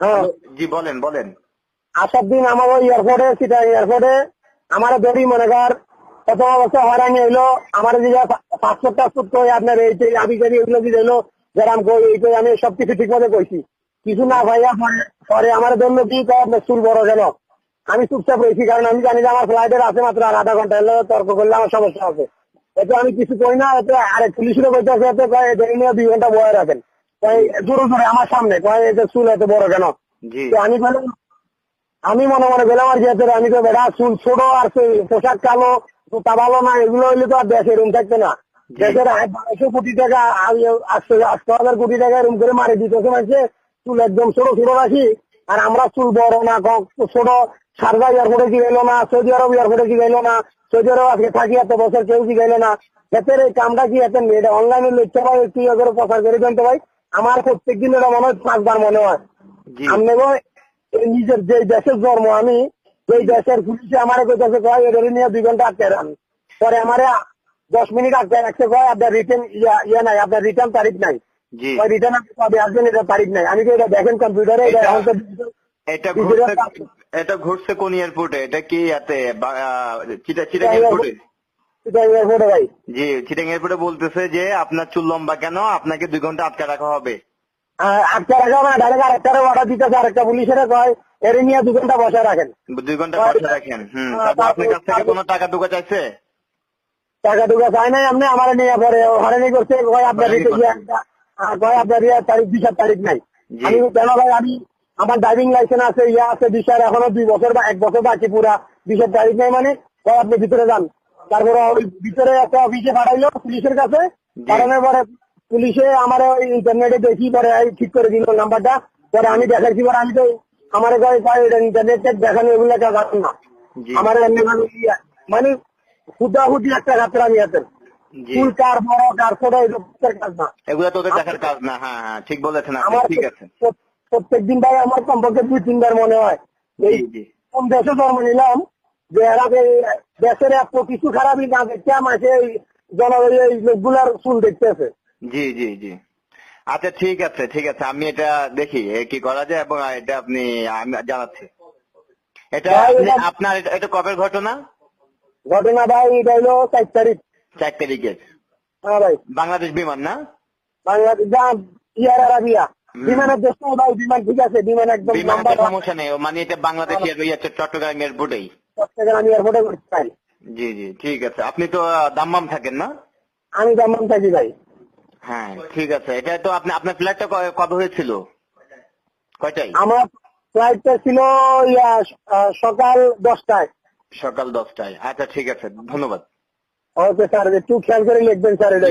হ্যাঁ। জি বলেন বলেন। আসার দিন আমার ওই এয়ারপোর্টে সিটা এয়ারপোর্টে আমার বেরি মনে কর প্রথম অবস্থা হয়রানি হইল আমার যে পাসপোর্ট টাসপোর্ট কই আপনার এই যে আবিকারি এগুলো কি হইল যেরাম কই এই কই আমি সব কিছু ঠিক মতো কইছি। কিছু না ভাইয়া পরে পরে আমার জন্য কি কয় আপনার চুল বড় কেন আমি চুপচাপ রয়েছি কারণ আমি জানি যে আমার ফ্লাইটের আছে মাত্র আর আধা ঘণ্টা এলে তর্ক করলে আমার সমস্যা হবে এতে আমি কিছু কই না এতে আরেক পুলিশেরও এতে কয় এদের নিয়ে দুই ঘণ্টা বয়ে রাখেন। জোরে জোরে আমার সামনে কয় চুল এত বড় কেন? তো আমি বললাম আমি মনে মনে গেলাম আর যেতে আমি তো বেড়া চুল ছোট আর সেই পোশাক কালো তা ভালো না এগুলো হইলে তো আর দেশে রুম থাকবে না। দেশের বারোশো কোটি টাকা আটশো আটশো হাজার কোটি টাকা রুম করে মারি দিতেছে মাসে চুল একদম ছোট ছোট রাখি। আর আমরা চুল বড় না ক- ছোট। সারদা এয়ারপোর্টে কি গেলো না সৌদি আরব এয়ারপোর্টে কি গেলো না সৌদি আরব আজকে থাকি এত বছর কেউ কি গেলো না। এতের এই কামটা কি এত এটা অনলাইনে লিখতে পাই কি করে প্রচার করে জানতে ভাই। আমার প্রত্যেক দিন এটা মনে হয় পাঁচবার মনে হয়। আমি নিজের যে দেশের জন্ম আমি এই দেশের পুলিশে আমার কইতেছে কয় নিয়ে দুই ঘণ্টা আটকে রান। পরে আমার দশ মিনিট আটকে রাখছে কয় আপনার রিটার্ন ইয়ে নাই আপনার রিটার্ন তারিখ নাই। রিটার্ন আপনি আসবেন এটা তারিখ নাই। আমি কি এটা দেখেন কম্পিউটারে এটা তো এটা ঘটছে কোন এয়ারপোর্টে এটা কি এতে চিটা এয়ারপোর্টে ভাই। জি চিটাং এয়ারপোর্টে বলতেছে যে আপনার চুল লম্বা কেন? আপনাকে দুই ঘণ্টা আটকে রাখা হবে। আটকে রাখা হবে না ডাইরেক্ট আরেকটারে অর্ডার দিতেছে আরেকটা পুলিশের কয় এর নিয়ে দু ঘণ্টা বসে রাখেন। দুই ঘণ্টা বসে রাখেন হুম। আপনার কাছ থেকে কোনো টাকা টুকা চাইছে? টাকা টুকা চাই নাই আপনি আমার নিয়ে পরে হরেনি করছে কয় আপনার কয় ইয়ে তারিখ বিশার তারিখ নাই। আমি কেন ভাই আমি আমার ড্রাইভিং লাইসেন্স আছে ইয়া আছে এখনও দুই বছর বা এক বছর বাকি পুরা। বিশের তারিখ নাই মানে কয় আপনি ভিতরে যান। তারপরে ওই ভিতরে একটা অফিসে পাঠাইলো পুলিশের কাছে। পাঠানোর পরে পুলিশে আমার ওই ইন্টারনেটে দেখি পরে ঠিক করে দিল নাম্বারটা। পরে আমি দেখাইছি পরে আমি তো আমার ইন্টারনেটে দেখানো এগুলো একটা জানেন না। আমার মানে মানে হুদাহুদি একটা যাত্রা আমি জি। ফুল কার বড় কার ছোট এগুলো কাজ না। এগুলো তোদের দেখার কাজ না হ্যাঁ হ্যাঁ ঠিক বলেছেন আমার ঠিক আছে। প্রত্যেক দিন ভাই আমার কমপক্ষে দুই তিনবার মনে হয়। এই কোন দেশে জন্ম নিলাম যে এরা দেশের এত কিছু খারাপই না দেখতে আমাকে এই এই লোকগুলার চুল দেখতেছে। জি জি জি। আচ্ছা ঠিক আছে ঠিক আছে। আমি এটা দেখি কি করা যায় এবং এটা আপনি আমি জানাচ্ছি। এটা আপনার এটা- কবের ঘটনা? ঘটনা ভাই এটা হলো চার তারিখ। চার তারিখের হ্যাঁ ভাই। বাংলাদেশ বিমান না? Bangladesh Air Arabia. বিমানের দেশ ভাই বিমান ঠিক আছে বিমান একদম নাম্বার সমস্যা নেই মানে এটা বাংলাদেশ এয়ারপোর্ট চট্টগ্রাম এয়ারপোর্টেই এয়ারপোর্টে করতে জি জি ঠিক আছে। আপনি তো দাম্মাম থাকেন না? আমি দাম্মাম থাকি ভাই। হ্যাঁ ঠিক আছে। এটা তো আপনি আপনার ফ্ল্যাটটা ক- কবে হয়েছিল? কয়টাই আমার ফ্লাইটটা ছিল ইয়া সকাল দশটায়। সকাল দশটায়। আচ্ছা ঠিক আছে। ধন্যবাদ। ওকে স্যার একটু খেয়াল করে লিখবেন স্যার এটা